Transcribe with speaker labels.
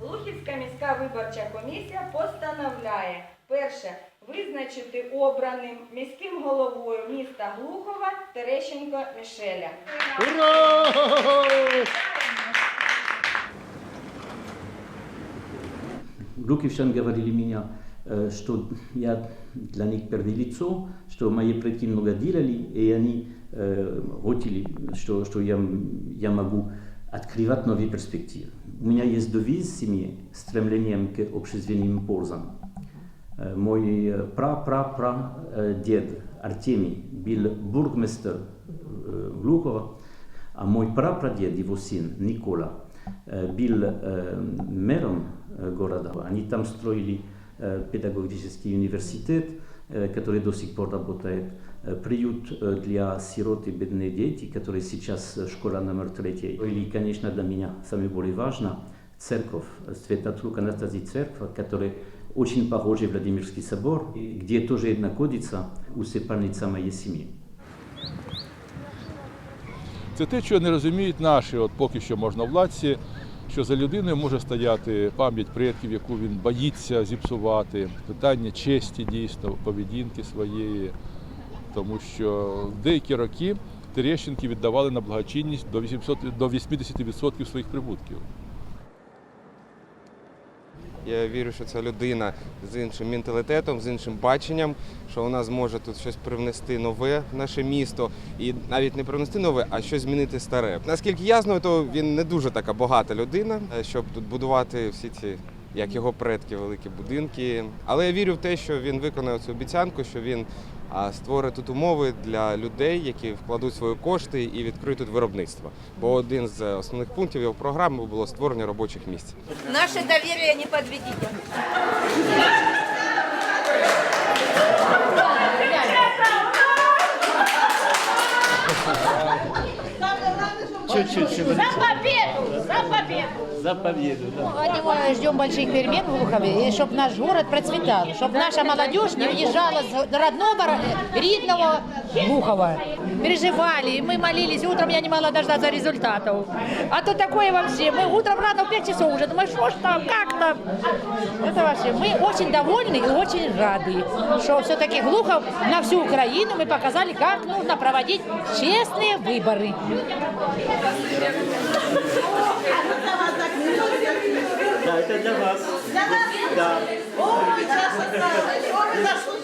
Speaker 1: Лухівська міська виборча комісія постановляє перше визначити обраним міським головою міста Глухова Терещенко Мішеля.
Speaker 2: Ура!
Speaker 3: Лукившан говорили меня, э, что я для них первое лицо, что мои предки много делали, и они э, хотели, что, что я, я могу открывать новые перспективы. У меня есть девиз в семье стремлением к общественным пользам. Э, Мой пра-пра-пра-дед Артемий был бургмистр э, Глухова, а мой прапрадед, его сын Никола, э, был э, мэром э, города. Они там строили э, педагогический университет, э, который до сих пор работает, э, приют э, для сирот и бедных детей, который сейчас э, школа номер третья. И, конечно, для меня самое более важно церковь, э, Святотрук Анастасии Церковь, которая очень похожа на Владимирский собор, и где тоже находится усыпальница моей семьи.
Speaker 2: Це те, що не розуміють наші, от поки що можновладці, що за людиною може стояти пам'ять предків, яку він боїться зіпсувати, питання честі дійсно, поведінки своєї, тому що деякі роки Терещенки віддавали на благочинність до 800 до 80% своїх прибутків.
Speaker 4: Я вірю, що це людина з іншим менталітетом, з іншим баченням, що вона зможе тут щось привнести нове в наше місто, і навіть не привнести нове, а щось змінити старе. Наскільки я знаю, то він не дуже така багата людина, е, щоб тут будувати всі ці. Як його предки, великі будинки. Але я вірю в те, що він виконав цю обіцянку, що він а, створить тут умови для людей, які вкладуть свої кошти і відкриють тут виробництво. Бо один з основних пунктів його програми було створення робочих місць.
Speaker 5: Наше доверие не подведите.
Speaker 3: Чуть-чуть,
Speaker 6: за победу,
Speaker 3: да.
Speaker 7: Сегодня мы ждем больших перемен в Глухове, и чтобы наш город процветал, чтобы наша молодежь не уезжала с родного, ро- рідного Глухова. Переживали, мы молились, утром я не могла дождаться результатов. А то такое вообще, мы утром рано в 5 часов уже, думаю, что ж там, как там. Это вообще, мы очень довольны и очень рады, что все-таки Глухов на всю Украину мы показали, как нужно проводить честные выборы.
Speaker 3: Да, это для вас.
Speaker 5: Ой, сейчас, Ой, вы заслужили.